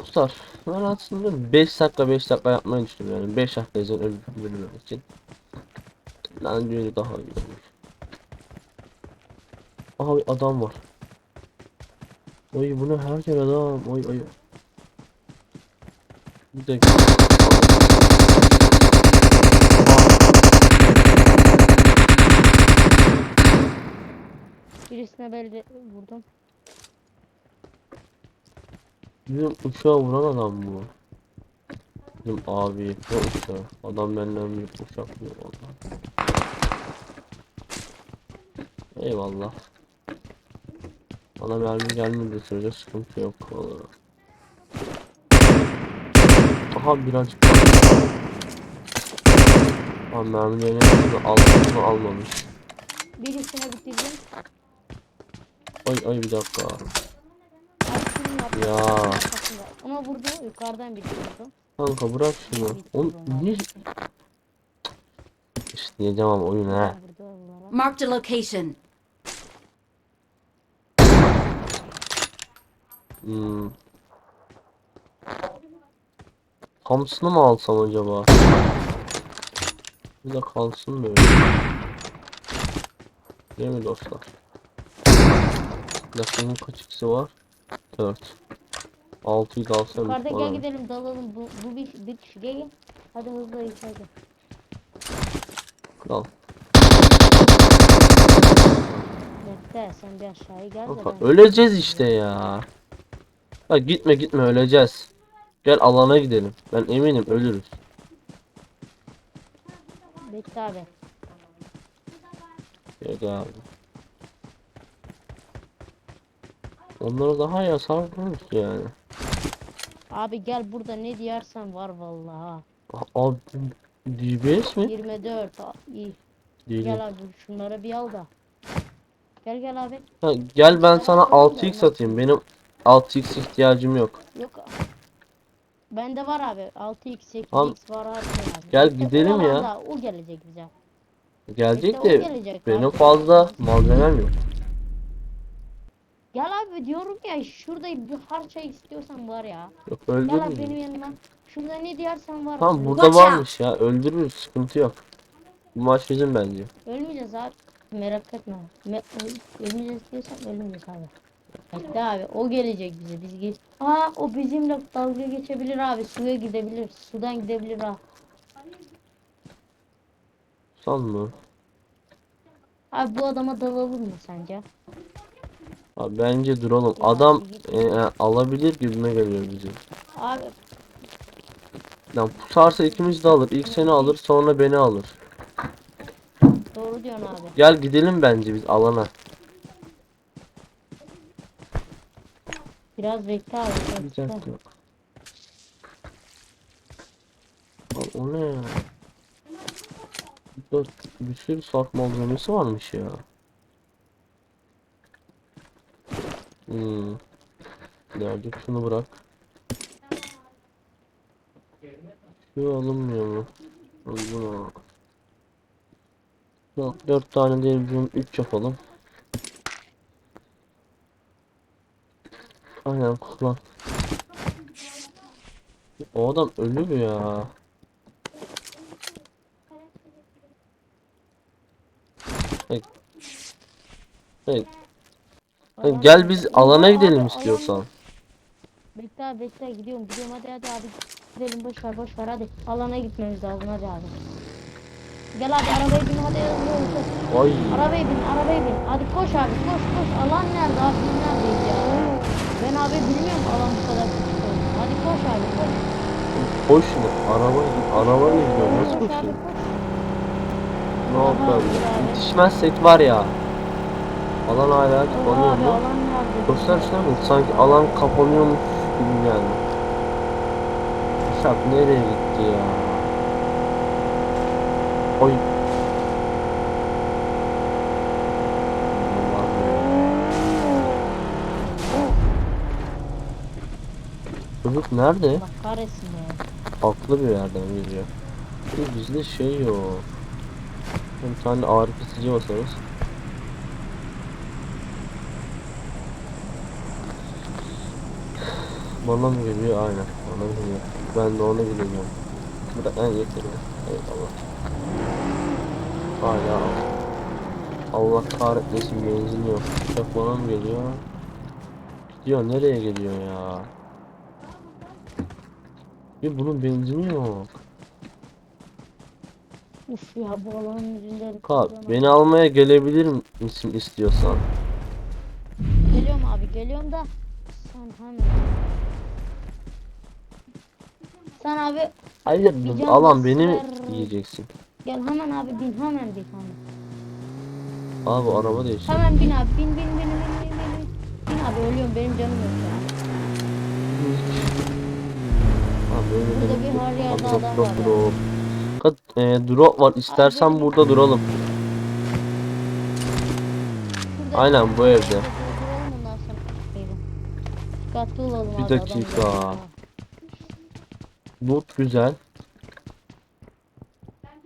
Dostlar ben aslında 5 dakika 5 dakika yapmayı düşünüyorum yani 5 dakika izin öbür bölüm için. Bence öyle daha iyi olur. Aha bir adam var. Oy bu ne her yer adam. Oy oy. Bir dakika. Birisine belli vurdum. Bizim uçağı vuran adam bu. Bizim abi ne uçağı? Adam benden büyük uçak diyor valla. Eyvallah. Bana mermi gelmedi sürece sıkıntı yok. Vallahi. Aha birazcık. Abi mermilerini aldı mı almamış. Birisine bitirdim. Ay ay bir dakika. Ya. Arkasında. Ona vurdu. Yukarıdan biri vurdu. Kanka bırak şunu. Oğlum niye? İşte diyeceğim ama oyun he. Vurdu onlara. Marked a location. Hmm. Hamsını mı alsam acaba? Bir de kalsın böyle. Değil mi dostlar? Laki'nin kaç ikisi var? 4. 6'yı da alsam Yukarıda gel gidelim dalalım. Bu, bu bir, bir kişi gelin. Hadi hızlı içeride. Kral. Bekle sen bir aşağıya gel de ben. öleceğiz işte ya. Bak gitme gitme öleceğiz. Gel alana gidelim. Ben eminim ölürüz. Bekle abi. Yok abi. Onları daha iyi hasar vururuz yani. Abi gel burada ne diyersen var vallahi. Abi DBS mi? 24 a- iyi. Değil. Gel abi şunları bir al da. Gel gel abi. Ha, gel ben sana 6x atayım. Benim 6x ihtiyacım yok. Yok. Bende var abi. 6x, 8x Tamam. var abi. Gel İşte o gidelim ya. O gelecek bize. Gelecek İşte o de gelecek benim abi. fazla malzemem yok. Gel abi diyorum ya şurada bir harça istiyorsan var ya. Yok Gel abi öldürürüz. benim yanıma. Şurada ne diyersen var. Tamam burada out. varmış ya. Öldürürüz. Sıkıntı yok. Bu maç bizim bence. Ölmeyeceğiz abi. Merak etme. Me ölmeyeceğiz diyorsan ölmeyeceğiz abi. Bekle abi o gelecek bize biz geç. Aa o bizimle dalga geçebilir abi suya gidebilir sudan gidebilir ha. Sanma. Abi bu adama dalalım mı sence? Abi bence duralım. Adam e, alabilir gibime geliyor bizi. Abi Lan pusarsa ikimiz de alır. İlk seni alır sonra beni alır. doğru diyorsun abi. Gel gidelim bence biz alana. Biraz bekle abi. Bekle. Abi o ne ya? Burada bir sürü sak malzemesi varmış ya. Hmm. Nerede? Şunu bırak. Şu alınmıyor mu? Alınmıyor. Yok, dört tane değil bizim üç yapalım. Aynen kullan. O adam ölür ya. Hey. Hey. Alan- gel biz alana gidelim istiyorsan. Bekle abi bekle gidiyorum gidiyorum hadi hadi abi. Gidelim boş ver boş ver hadi. Alana gitmemiz lazım hadi abi. Gel abi arabaya bin hadi hızlı hızlı. Ay. Arabaya bin, arabaya bin. Hadi koş abi, koş koş. Alan nerede abi? Biz neredeyiz ya? Ben abi bilmiyorum alan bu kadar küçük. Hadi koş abi, koş. Koş mu? Araba arabayla gidiyor. Nasıl koşuyor? koş. Ne oldu abi. Yetişmezsek var ya. Alan hala kapanıyor mu? Göster bak. Sanki alan kapanıyormuş gibi geldi. Uçak nereye gitti ya? Oy. Çocuk nerede? Bak kahretsin ya. Haklı bir yerden geliyor. Bizde şey yok. Bir tane ağrı kesici basarız. Bana mı geliyor? Aynen. Bana geliyor. Ben de ona gideceğim. Bırak en yeterli. Eyvallah. Hala. Allah kahretmesin benzin yok. Uçak bana mı geliyor? Gidiyor nereye geliyor ya? Ya bunun benzini yok. Uf ya bu alanın yüzünden. Kap beni almaya gelebilir misin istiyorsan? Geliyorum abi geliyorum da. Sen hemen. Sen abi Hayır Bir can alan beni mi yiyeceksin? gel hemen abi bin hemen bin hemen. Abi araba değişti. Hemen bin abi bin bin bin bin bin bin bin. Bin abi ölüyorum benim canım yok. Abi öyle Burada bir har yerde Abi, adam drop, var ya. drop. Kat, e, drop var. İstersen burada duralım. Şurada Aynen, bu evde. Duralım ondan sonra. Eyvah. Dikkatli olalım Bir abi, adam dakika. ya. Loot güzel.